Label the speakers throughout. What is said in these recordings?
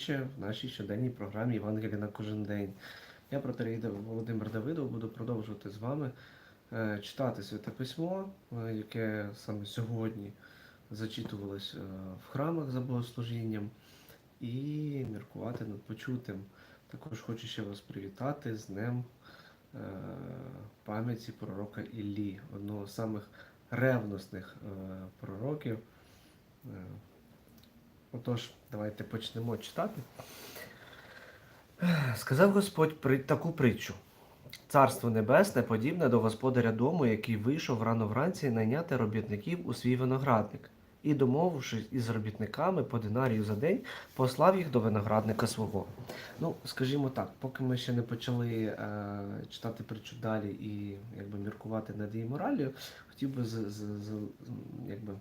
Speaker 1: ще в нашій щоденній програмі Євангелія на кожен день. Я протерей Володимир Давидов буду продовжувати з вами е, читати Святе Письмо, е, яке саме сьогодні зачитувалось е, в храмах за богослужінням, і міркувати над почутим. Також хочу ще вас привітати з Днем пам'яті пророка Іллі, одного з самих ревностних пророків. Отож, давайте почнемо читати. Сказав Господь таку притчу. Царство небесне подібне до господаря дому, який вийшов рано вранці найняти робітників у свій виноградник, і, домовившись із робітниками по динарію за день, послав їх до виноградника свого. Ну, скажімо так, поки ми ще не почали е, читати притчу далі і якби міркувати над її моралью, хотів би з, з, з, якби,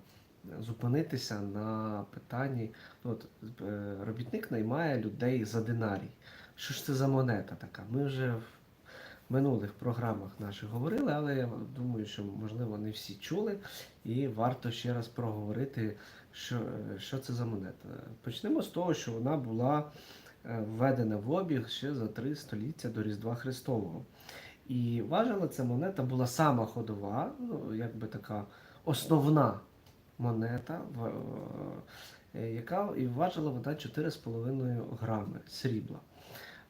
Speaker 1: зупинитися на питанні. Ну, От, е, робітник наймає людей за динарій. Що ж це за монета така? Ми вже в минулих програмах наших говорили, але я думаю, що можливо не всі чули, і варто ще раз проговорити, що, е, що це за монета. Почнемо з того, що вона була е, введена в обіг ще за три століття до Різдва Христового. І важила ця монета була сама ходова, ну, якби така основна монета, е, яка і важила вона 4,5 грами срібла.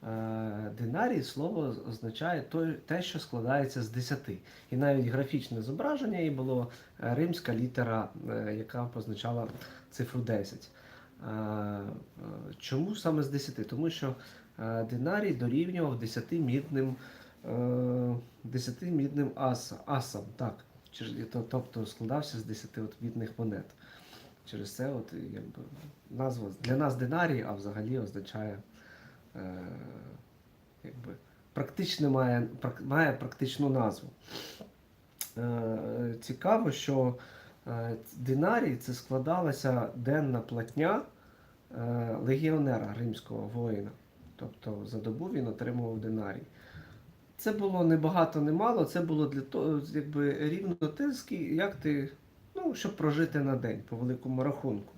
Speaker 1: Е, Динарій слово означає те, що складається з 10. І навіть графічне зображення її було е, римська літера, е, яка позначала цифру 10. Е, е, Чому саме з 10? Тому що е, динарій дорівнював 10 мідним, е, 10 мідним аса, асам. Так. Тобто складався з 10 от монет. Через це от, якби, назва для нас динарій, а взагалі означає е, якби, практично має, має практичну назву. Е, цікаво, що е, динарій це складалася денна платня е, легіонера римського воїна. Тобто за добу він отримував динарій. Це було не багато, не мало, це було для того, якби рівно те, скі- як ти, ну, щоб прожити на день по великому рахунку.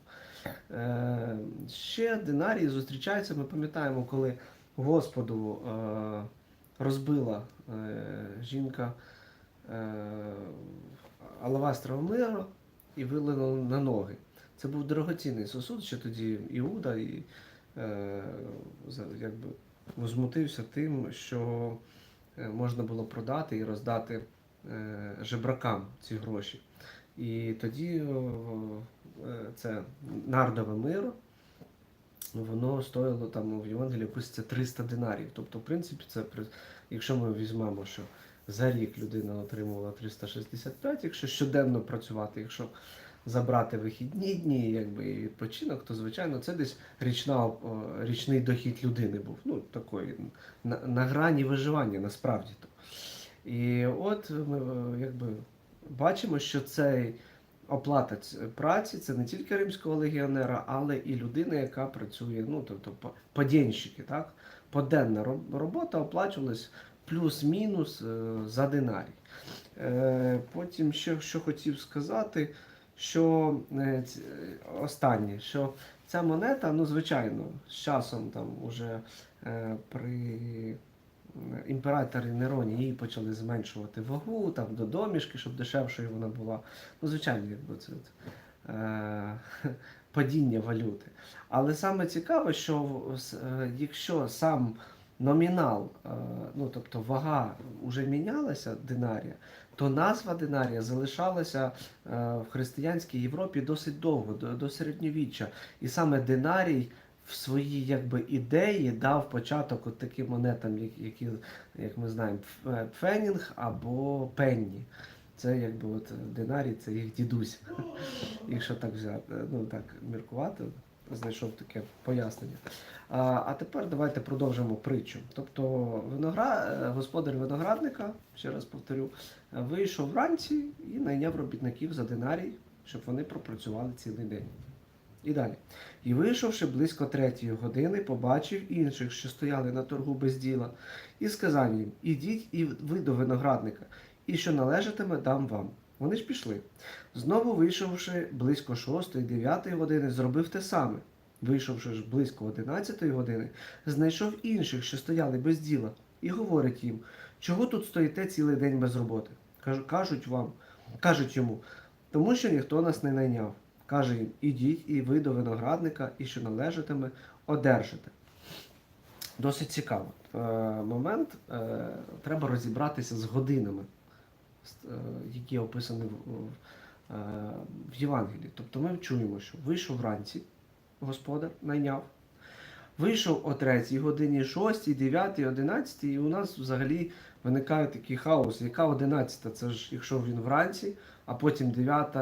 Speaker 1: Е, ще динарії зустрічаються, ми пам'ятаємо, коли Господу е, розбила е, жінка е, алавастрове миро і вилила на ноги. Це був дорогоцінний сосуд, ще тоді Іуда і, е, якби, возмутився тим, що можна було продати і роздати е, жебракам ці гроші. І тоді е, це нардове миро, воно стоїло там в Євангелії пишеться 300 динарів. Тобто, в принципі, це якщо ми візьмемо, що за рік людина отримувала 365, якщо щоденно працювати, якщо забрати вихідні дні, якби відпочинок, то звичайно це десь річна, річний дохід людини був. Ну, такої на, на грані виживання насправді то. І от ми е, якби бачимо, що цей оплата праці це не тільки римського легіонера, але і людина, яка працює, ну тобто подєнщики, так? Поденна робота оплачувалась плюс-мінус е, за динарій. Е, Потім ще що хотів сказати, що е, е, останнє, що ця монета, ну звичайно, з часом там уже е, при імператорі Нероні її почали зменшувати вагу там, до домішки, щоб дешевшою вона була. Ну, звичайно, якби це падіння валюти. Але саме цікаве, що якщо сам номінал, ну тобто вага вже мінялася динарія, то назва динарія залишалася е, в християнській Європі досить довго, до, до середньовіччя. І саме динарій в своїй якби, ідеї дав початок от таким монетам, як- які, як ми знаємо, Пф- е, пфенінг або пенні. Це якби от динарій, це їх дідусь. Якщо так взяти, ну так міркувати, знайшов таке пояснення. А, а тепер давайте продовжимо притчу. Тобто виногра... е, господар виноградника, ще раз повторю, вийшов вранці і найняв робітників за динарій, щоб вони пропрацювали цілий день. І далі. І вийшовши близько третьої години, побачив інших, що стояли на торгу без діла, і сказав їм: Ідіть і ви до виноградника, і що належатиме, дам вам. Вони ж пішли. Знову вийшовши близько шостої, дев'ятої години, зробив те саме. вийшовши ж близько 11 години, знайшов інших, що стояли без діла, і говорить їм, чого тут стоїте цілий день без роботи? Кажуть вам, кажуть йому, тому що ніхто нас не найняв. Каже їм, ідіть і ви до виноградника, і що належатиме, одержите. Досить цікаво. Е, момент е, треба розібратися з годинами, які описані в, в, е, Євангелії. Тобто ми чуємо, що вийшов вранці, господар найняв, вийшов о 3 годині, 6, 9, 11, і у нас взагалі виникає такий хаос. Яка 11? Це ж якщо він вранці, а потім 9,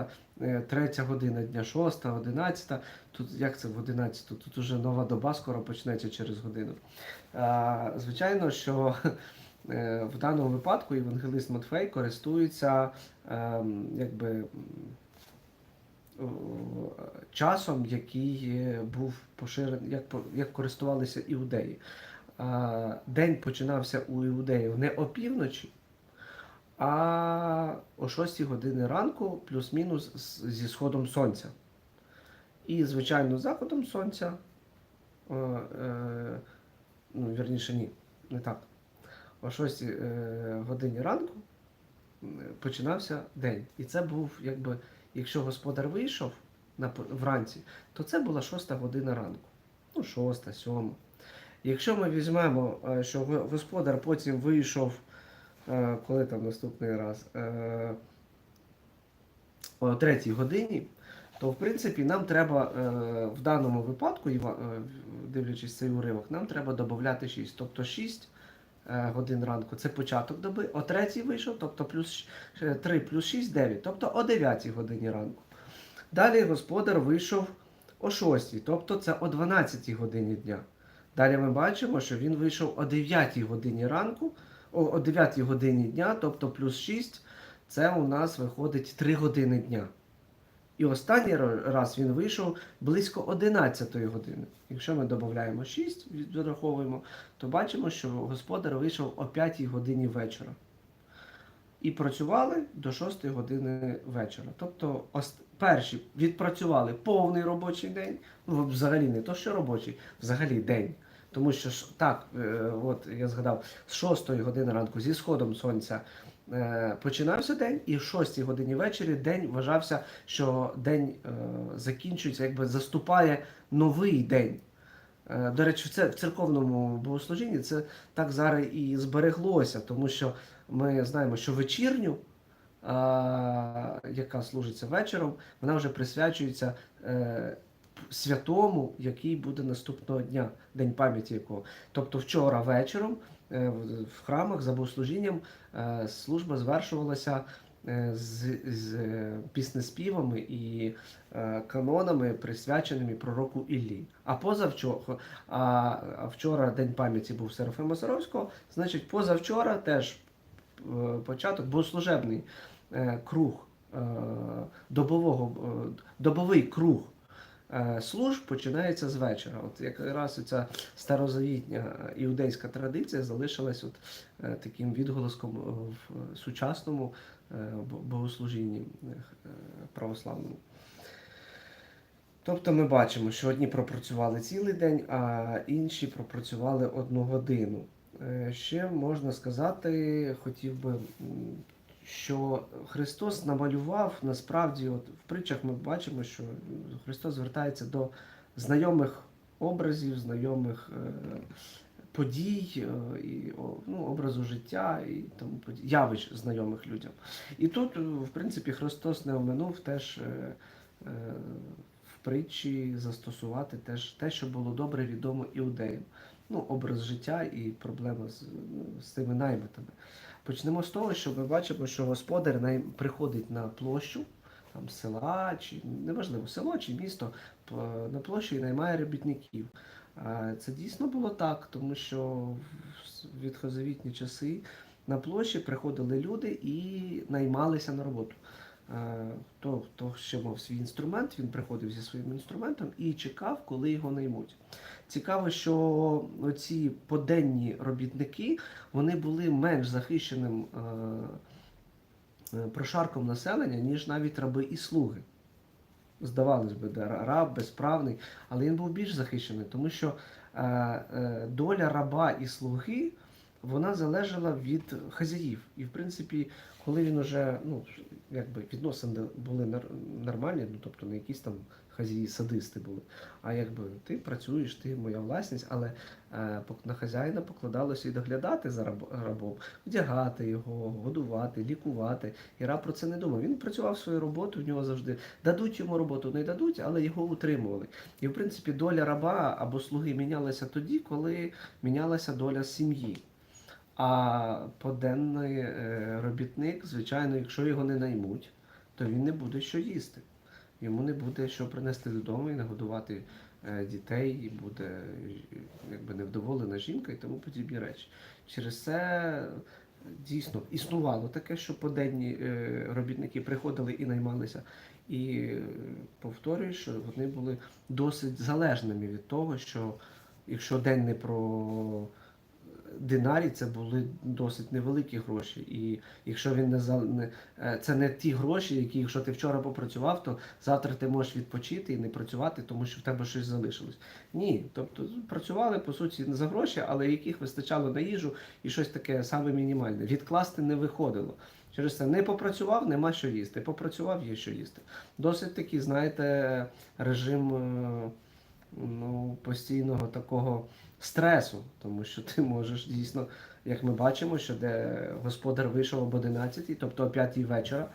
Speaker 1: 3 година дня, 6, 11. Тут як це в 11? Тут уже нова доба скоро почнеться через годину. Звичайно, що е, в даному випадку євангелист Матфей користується ем, якби, часом, який е, був поширений, як, як користувалися іудеї. День починався у іудеїв не опівночі, а о 6 години ранку, плюс-мінус зі сходом сонця. І, звичайно, заходом сонця. е, е, ну, вірніше, ні, не так. О 6 е, годині ранку починався день. І це був, якби, якщо господар вийшов вранці, то це була 6 година ранку. Ну, 6, 7. Якщо ми візьмемо, е, що господар потім вийшов, е, коли там наступний раз, о 3 годині, то в принципі нам треба в даному випадку, дивлячись цей уривок, нам треба додати 6. Тобто 6 е, годин ранку це початок доби, о 3 вийшов, тобто плюс 3 плюс 6 9, тобто о 9 годині ранку. Далі господар вийшов о 6, тобто це о 12 годині дня. Далі ми бачимо, що він вийшов о 9 годині ранку, о 9 годині дня, тобто плюс 6, це у нас виходить 3 години дня. І останній раз він вийшов близько 11 години. Якщо ми додаємо 6, відраховуємо, то бачимо, що господар вийшов о 5 годині вечора. І працювали до 6 години вечора. Тобто перші відпрацювали повний робочий день, ну взагалі не то, що робочий, взагалі день. Тому що так, е, от я згадав, з 6 години ранку зі сходом сонця е, починався день, і в 6 годині ввечері день вважався, що день е, закінчується, якби заступає новий день. До речі, це в церковному богослужінні це так зараз і збереглося, тому що ми знаємо, що вечірню, яка служиться вечором, вона вже присвячується святому, який буде наступного дня, день пам'яті якого. Тобто вчора вечором е, в- храмах за богослужінням е, служба звершувалася е, з, з піснеспівами і канонами, присвяченими пророку Іллі. А позавчора, а, вчора День пам'яті був Серафима Саровського, значить, позавчора теж початок богослужебний круг добового, добовий круг служб починається з вечора. От якраз ця старозавітня іудейська традиція залишилась от е, таким відголоском е, в сучасному е, богослужінні е, православному. Тобто ми бачимо, що одні пропрацювали цілий день, а інші пропрацювали одну годину. Е, Ще можна сказати, хотів би, що Христос намалював насправді, от в притчах ми бачимо, що Христос звертається до знайомих образів, знайомих е, подій, е, і ну, образу життя і тому подій, явищ знайомих людям. І тут, е, в принципі, Христос не оминув теж е, е, притчі застосувати теж те, що було добре відомо іудеям. Ну, образ життя і проблема з, ну, з цими наймитами. Почнемо з того, що ми бачимо, що господар приходить на площу там, села, чи неважливо, село чи місто на площу і наймає робітників. Це дійсно було так, тому що в відхозовітні часи на площі приходили люди і наймалися на роботу. Е, Хто, хто ще мав свій інструмент, він приходив зі своїм інструментом і чекав, коли його наймуть. Цікаво, що ці поденні робітники вони були менш захищеним е, е, прошарком населення, ніж навіть раби і слуги. здавалось би, де раб безправний, але він був більш захищений, тому що доля раба і слуги вона залежала від хазяїв. І в принципі, коли він уже ну, якби відносини були нормальні, ну тобто не якісь там хазяї садисти були, а якби ти працюєш, ти моя власність, але е, на хазяїна покладалося і доглядати за раб- рабом, вдягати його, годувати, лікувати. І раб про це не думав. Він працював свою роботу, в нього завжди дадуть йому роботу, не дадуть, але його утримували. І в принципі доля раба або слуги мінялася тоді, коли мінялася доля сім'ї. А поденний е, робітник, звичайно, якщо його не наймуть, то він не буде що їсти. Йому не буде що принести додому і нагодувати е, дітей, і буде якби невдоволена жінка і тому подібні речі. Через це дійсно існувало таке, що поденні е, робітники приходили і наймалися. І повторюю, що вони були досить залежними від того, що якщо день не про динарій, це були досить невеликі гроші. І якщо він не, за- е, це не ті гроші, які, якщо ти вчора попрацював, то завтра ти можеш відпочити і не працювати, тому що в тебе щось залишилось. Ні, тобто працювали по суті не за гроші, але яких вистачало на їжу і щось таке саме мінімальне. Відкласти не виходило. Через це не попрацював, нема що їсти. Попрацював, є що їсти. Досить такий, знаєте, режим е, ну, постійного такого стресу, тому що ти можеш дійсно, як ми бачимо, що де господар вийшов об 11, тобто о 5 вечора,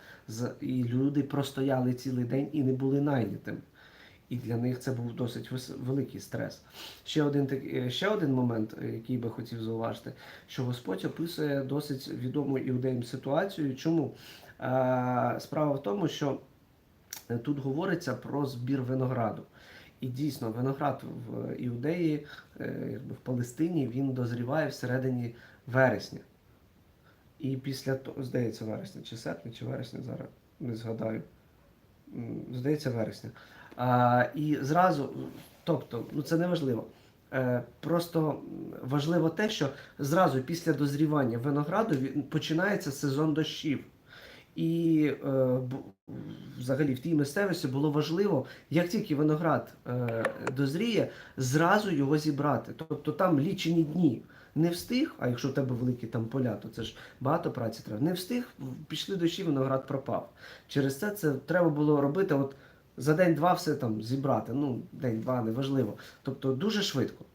Speaker 1: і люди простояли цілий день і не були найнятими. І для них це був досить великий стрес. Ще один, е, ще один момент, е, який би хотів зауважити, що Господь описує досить відому іудеям ситуацію. Чому? Е, Справа в тому, що тут говориться про збір винограду. І дійсно, виноград в Іудеї, е, якби в Палестині, він дозріває всередині вересня. І після того, здається, вересня, чи серпня, чи вересня, зараз не згадаю. Здається, вересня. А, і зразу, тобто, ну це не важливо. Е, просто важливо те, що зразу після дозрівання винограду починається сезон дощів. І е, взагалі в тій місцевості було важливо, як тільки виноград е, дозріє, зразу його зібрати. Тобто там лічені дні. Не встиг, а якщо в тебе великі там поля, то це ж багато праці треба. Не встиг, пішли дощі, виноград пропав. Через це це треба було робити от за день-два все там зібрати. Ну, день-два, неважливо. Тобто дуже швидко.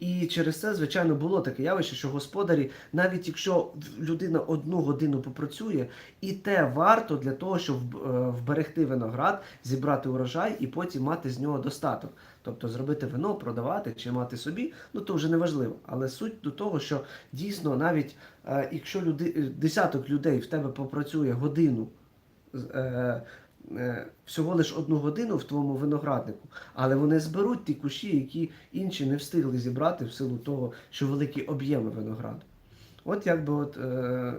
Speaker 1: І через це, звичайно, було таке явище, що господарі, навіть якщо людина одну годину попрацює, і те варто для того, щоб е, вберегти виноград, зібрати урожай і потім мати з нього достаток. Тобто зробити вино, продавати чи мати собі, ну то вже не важливо. Але суть до того, що дійсно навіть е, якщо люди, е, десяток людей в тебе попрацює годину. Е, всього лиш одну годину в твоєму винограднику, але вони зберуть ті кущі, які інші не встигли зібрати в силу того, що великі об'єми винограду. От якби от, е,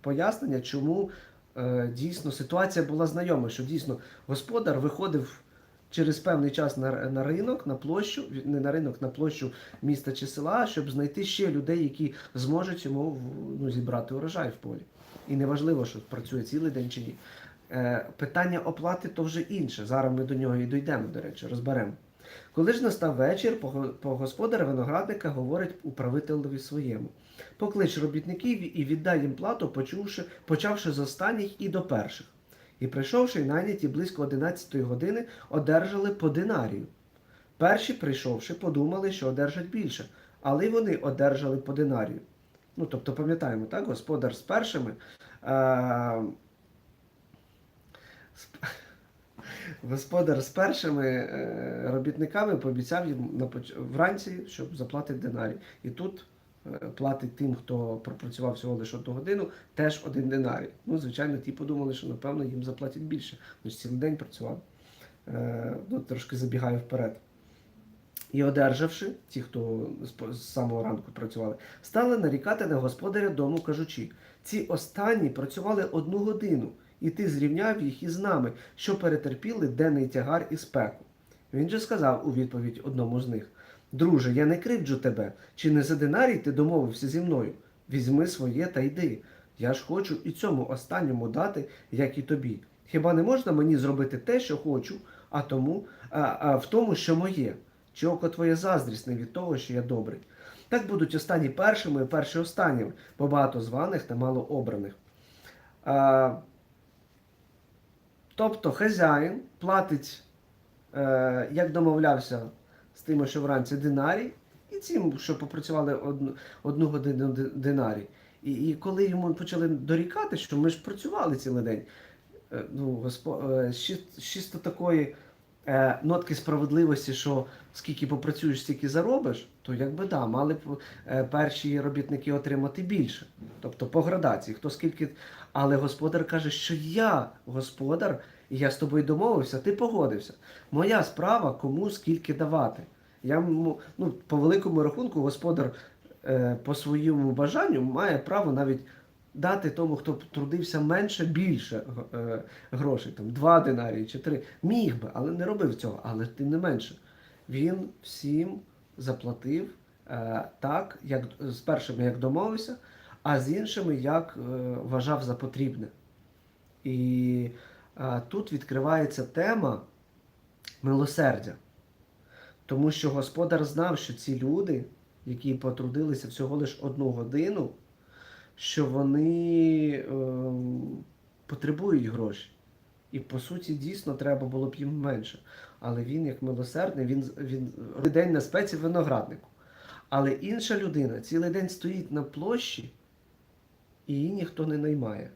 Speaker 1: пояснення, чому е, дійсно ситуація була знайома, що дійсно господар виходив через певний час на, на ринок, на площу, не на ринок, на площу міста чи села, щоб знайти ще людей, які зможуть йому ну, зібрати урожай в полі. І неважливо, що працює цілий день чи ні. Е, питання оплати то вже інше. Зараз ми до нього і дійдемо, до речі, розберемо. Коли ж настав вечір, пого- погосподар виноградника говорить управителеві своєму. Поклич робітників і віддай їм плату, почувши, почавши з останніх і до перших. І прийшовши найняті близько 11 години, одержали по динарію. Перші, прийшовши, подумали, що одержать більше, але вони одержали по динарію. Ну, тобто, пам'ятаємо, так, господар з першими. Е- Господар з першими е, робітниками пообіцяв їм вранці, щоб заплатити динарій. І тут е, платить тим, хто пропрацював всього лише одну годину, теж один динарій. Ну, звичайно, ті подумали, що напевно їм заплатять більше. Ну, цілий день працював. Е, ну, трошки забігаю вперед. І одержавши, ті, хто з самого ранку працювали, стали нарікати на господаря дому, кажучи: ці останні працювали одну годину, і ти зрівняв їх із нами, що перетерпіли денний тягар і спеку. Він же сказав у відповідь одному з них: Друже, я не кривджу тебе, чи не за динарій ти домовився зі мною? Візьми своє та йди. Я ж хочу і цьому останньому дати, як і тобі. Хіба не можна мені зробити те, що хочу, а тому, а, а в тому, що моє? Чи око твоє заздрісне від того, що я добрий? Так будуть останні першими, і перші останніми, бо багато званих та мало обраних. А, тобто хазяїн платить, е, як домовлявся з тими, що вранці динарій, і цим, що попрацювали одну, годину ди- динарій. І, і коли йому почали дорікати, що ми ж працювали цілий день, е, ну, госпо, е, чисто такої е, нотки справедливості, що скільки попрацюєш, стільки заробиш, то якби да, мали б е, перші робітники отримати більше. Тобто по градації, хто скільки. Але господар каже, що я господар, і я з тобою домовився, ти погодився. Моя справа кому скільки давати. Я ну, по великому рахунку, господар е, по своєму бажанню має право навіть дати тому, хто трудився менше, більше е, грошей, там два динарії чи три. Міг би, але не робив цього. Але тим не менше, він всім заплатив е, так, як з першими як домовився, а з іншими як е, вважав за потрібне. І тут відкривається тема милосердя. Тому що господар знав, що ці люди, які потрудилися всього лише одну годину, що вони ем, потребують гроші. І по суті, дійсно, треба було б їм менше. Але він, як милосердний, він, він день на спеці винограднику. Але інша людина цілий день стоїть на площі, і її ніхто не наймає.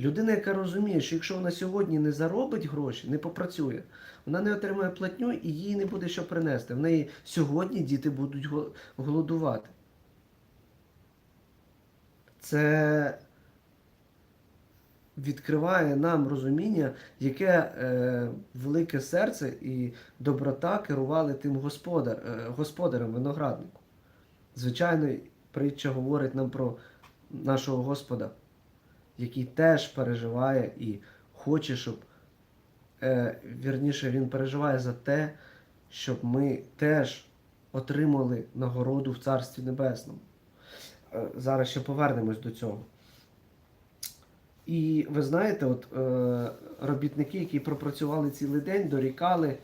Speaker 1: Людина, яка розуміє, що якщо вона сьогодні не заробить гроші, не попрацює, вона не отримає платню і їй не буде що принести. В неї сьогодні діти будуть голодувати. Це відкриває нам розуміння, яке е, велике серце і доброта керували тим господар, е, господарем винограднику. Звичайно, притча говорить нам про нашого Господа, який теж переживає і хоче, щоб е, вірніше, він переживає за те, щоб ми теж отримали нагороду в Царстві Небесному. Е, зараз ще повернемось до цього. І ви знаєте, от е, робітники, які пропрацювали цілий день, дорікали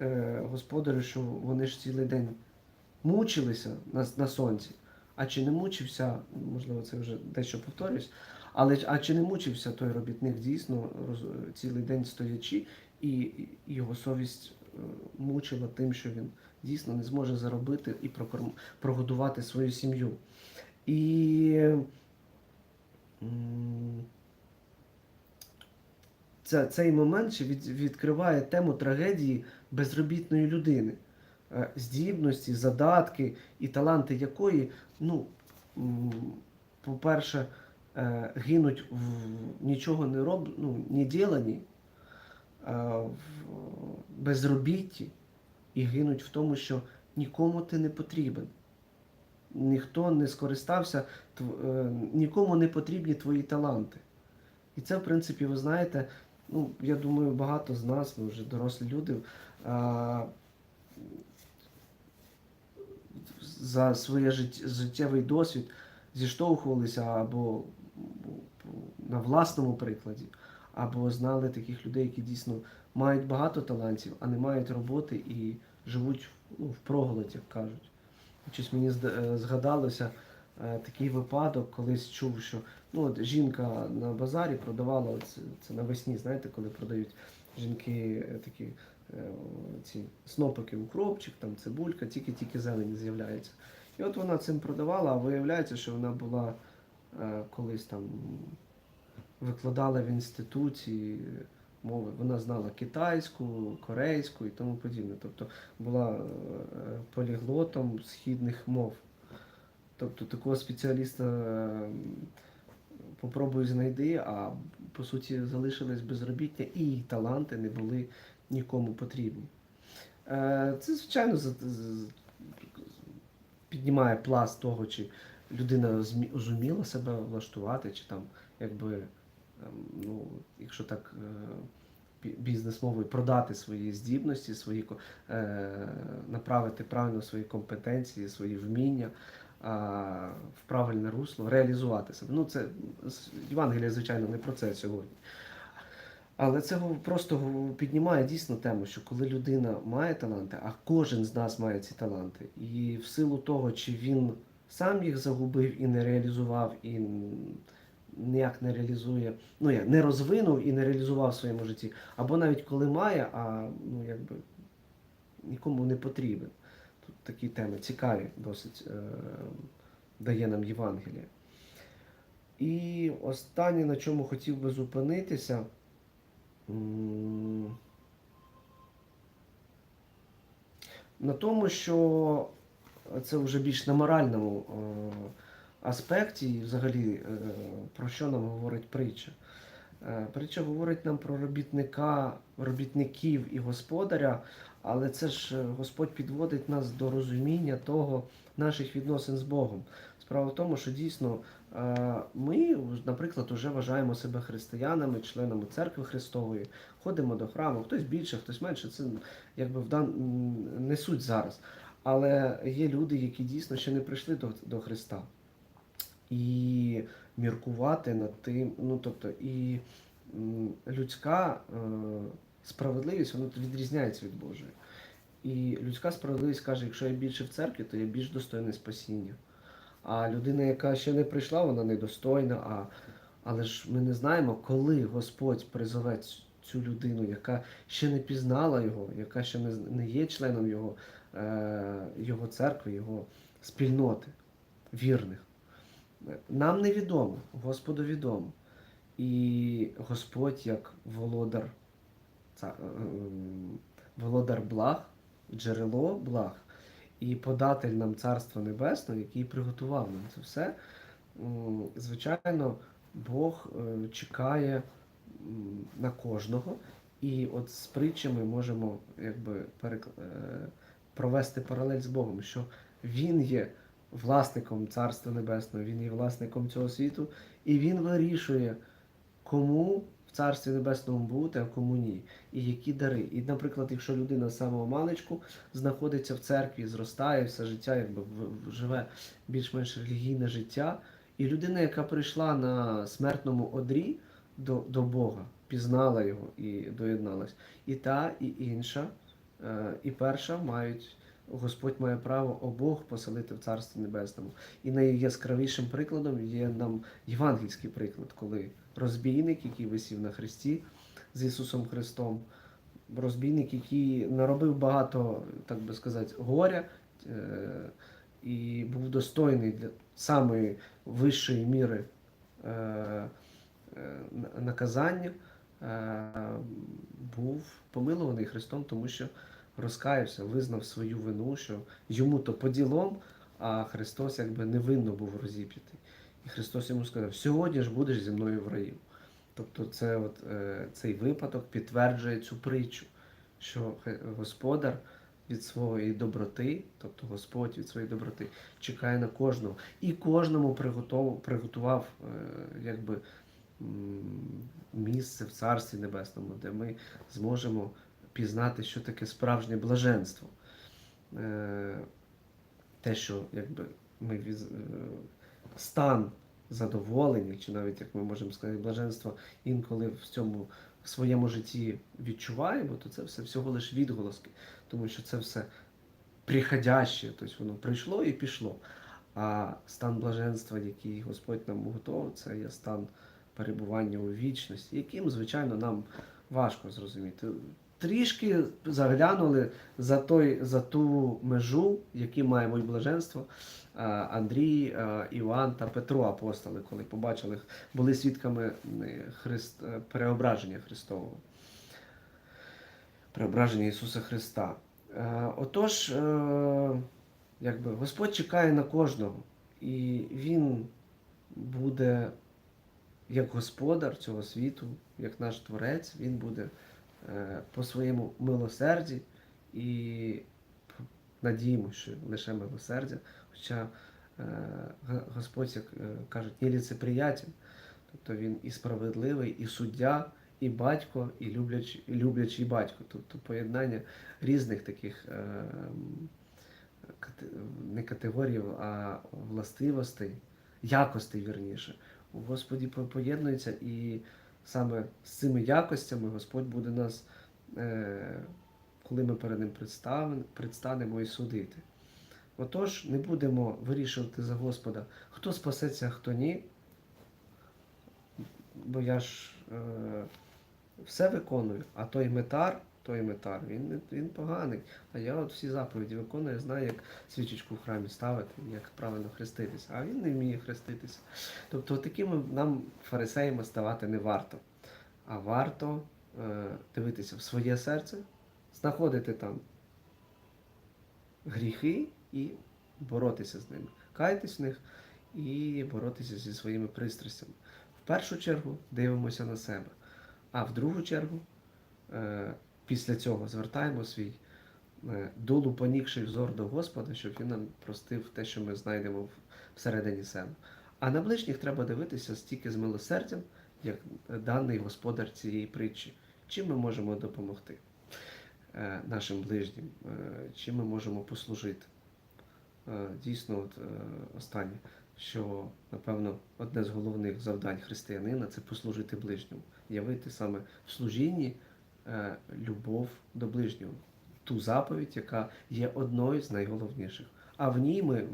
Speaker 1: е, господарю, що вони ж цілий день мучилися на, на сонці. А чи не мучився, можливо, це вже дещо повторюсь, але а чи не мучився той робітник дійсно роз, цілий день стоячи, і, і його совість е, мучила тим, що він дійсно не зможе заробити і прокорм, прогодувати свою сім'ю. І це, цей момент ще від, відкриває тему трагедії безробітної людини, Е, здібності, задатки і таланти якої, ну, по-перше, е, гинуть в нічого не роб, ну, не ділані, в безробітті і гинуть в тому, що нікому ти не потрібен. Ніхто не скористався, е, нікому не потрібні твої таланти. І це, в принципі, ви знаєте, ну, я думаю, багато з нас, ми вже дорослі люди, а, за своє жит- життєвий досвід зіштовхувалися або на власному прикладі, або знали таких людей, які дійсно мають багато талантів, а не мають роботи і живуть ну, в проголодь, як кажуть. Щось мені е, згадалося е, такий випадок, колись чув, що ну, от жінка на базарі продавала це, це навесні, знаєте, коли продають жінки е, такі ці снопики укропчик, там цибулька, тільки-тільки зелень з'являється. І от вона цим продавала, а виявляється, що вона була колись там викладала в інституті мови. Вона знала китайську, корейську і тому подібне. Тобто була е, поліглотом східних мов. Тобто такого спеціаліста попробуй знайди, а по суті залишились безробіття і її таланти не були нікому потрібні. Е, Це, звичайно, піднімає пласт того, чи людина зуміла себе влаштувати, чи там, якби, ну, якщо так е, бізнес-мовою, продати свої здібності, свої, е, направити правильно свої компетенції, свої вміння в правильне русло, реалізувати себе. Ну, це Євангелія, звичайно, не про це сьогодні. Але це просто піднімає дійсно тему, що коли людина має таланти, а кожен з нас має ці таланти, і в силу того, чи він сам їх загубив і не реалізував, і ніяк не реалізує, ну як не розвинув і не реалізував в своєму житті, або навіть коли має, а ну якби нікому не потрібен. Тут такі теми цікаві, досить е, дає нам Євангеліє. І останнє, на чому хотів би зупинитися. На тому, що це вже більш на моральному е, аспекті, і взагалі е, про що нам говорить притча. Е, Притча говорить нам про робітника, робітників і господаря, але це ж е, Господь підводить нас до розуміння того наших відносин з Богом. Справа в тому, що дійсно ми, наприклад, вже вважаємо себе християнами, членами церкви Христової, ходимо до храму, хтось більше, хтось менше. Це якби в дан... не суть зараз. Але є люди, які дійсно ще не прийшли до, до Христа. І міркувати над тим, ну тобто, і людська е, справедливість вона відрізняється від Божої. І людська справедливість каже, якщо я більше в церкві, то я більш достойний спасіння. А людина, яка ще не прийшла, вона недостойна. А... Але ж ми не знаємо, коли Господь призове цю людину, яка ще не пізнала його, яка ще не, не є членом його, е, його церкви, його спільноти вірних. Нам невідомо, Господу відомо. І Господь як володар, ца- ем, володар благ, джерело благ і податель нам Царства Небесного, який приготував нам це все. Звичайно, Бог е, чекає на кожного. І от з притчами можемо якби, е, провести паралель з Богом, що Він є власником Царства Небесного, Він є власником цього світу, і Він вирішує, кому в Царстві Небесному бути, а кому ні, і які дари. І, наприклад, якщо людина з самого маличку знаходиться в церкві, зростає все життя, якби живе більш-менш релігійне життя, і людина, яка прийшла на смертному одрі до, до Бога, пізнала його і доєдналась, і та, і інша, е, і перша мають. Господь має право обох поселити в Царстві Небесному. І найяскравішим прикладом є нам євангельський приклад, коли розбійник, який висів на хресті з Ісусом Христом, розбійник, який наробив багато, так би сказати, горя е, і був достойний для самої вищої міри е, е, на- наказання, був помилований Христом, тому що розкаявся, визнав свою вину, що йому то по ділом, а Христос якби невинно був розіп'ятий. І Христос йому сказав: сьогодні ж будеш зі мною в раю. Тобто це от, е, цей випадок підтверджує цю притчу, що Господар від своєї доброти, тобто Господь від своєї доброти, чекає на кожного. І кожному приготував, приготував е, якби, місце в Царстві Небесному, де ми зможемо пізнати, що таке справжнє блаженство. Е, Те, що якби, ми е, стан задоволення, чи навіть, як ми можемо сказати, блаженство інколи в цьому в своєму житті відчуваємо, то це все всього лише відголоски, тому що це все приходяще, тобто воно прийшло і пішло. А стан блаженства, який Господь нам готовий, це є стан перебування у вічності, яким, звичайно, нам важко зрозуміти. Трішки заглянули за, той, за ту межу, яким має бути блаженство. Андрій, Іван та Петро апостоли, коли побачили, були свідками Христ, е, переображення Христового, переображення Ісуса Христа. Е, Отож, е, якби Господь чекає на кожного, і Він буде як господар цього світу, як наш творець, він буде по своєму милосерді і надіємося, що лише милосердя. Хоча е, Господь, як е, кажуть, неліцеприятен, тобто він і справедливий, і суддя, і батько, і люблячий, люблячий батько. Тобто поєднання різних таких е, не категорій, а властивостей, якостей, вірніше, у Господі поєднується і саме з цими якостями Господь буде нас, е, коли ми перед ним предстанемо і судити. Отож, не будемо вирішувати за Господа, хто спасеться, а хто ні. Бо я ж е, все виконую, а той метар, той метар, він, він поганий. А я от всі заповіді виконую, знаю, як свічечку в храмі ставити, як правильно хреститися, а він не вміє хреститися. Тобто такими нам, фарисеями, ставати не варто. А варто е, дивитися в своє серце, знаходити там гріхи і боротися з ними, каятись в них і боротися зі своїми пристрастями. В першу чергу дивимося на себе, а в другу чергу е, після цього звертаємо свій е, долу понікший взор до Господа, щоб він нам простив те, що ми знайдемо всередині себе. А на ближніх треба дивитися стільки з милосердям, як даний господар цієї притчі. Чим ми можемо допомогти е, нашим ближнім, е, чим ми можемо послужити. Дійсно, от, останнє, що, напевно, одне з головних завдань християнина це послужити ближньому, явити саме в служінні любов до ближнього, ту заповідь, яка є одною з найголовніших. А в ній ми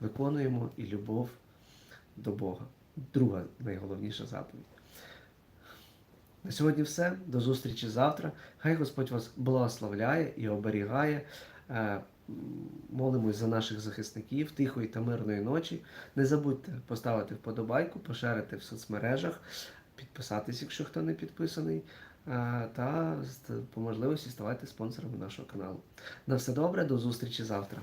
Speaker 1: виконуємо і любов до Бога. Друга найголовніша заповідь. На сьогодні все. До зустрічі завтра. Хай Господь вас благословляє і оберігає. Е, Молимось за наших захисників тихої та мирної ночі. Не забудьте поставити вподобайку, поширити в соцмережах, підписатись, якщо хто не підписаний, е, Е, та по можливості ставайте спонсорами нашого каналу. На все добре, до зустрічі завтра.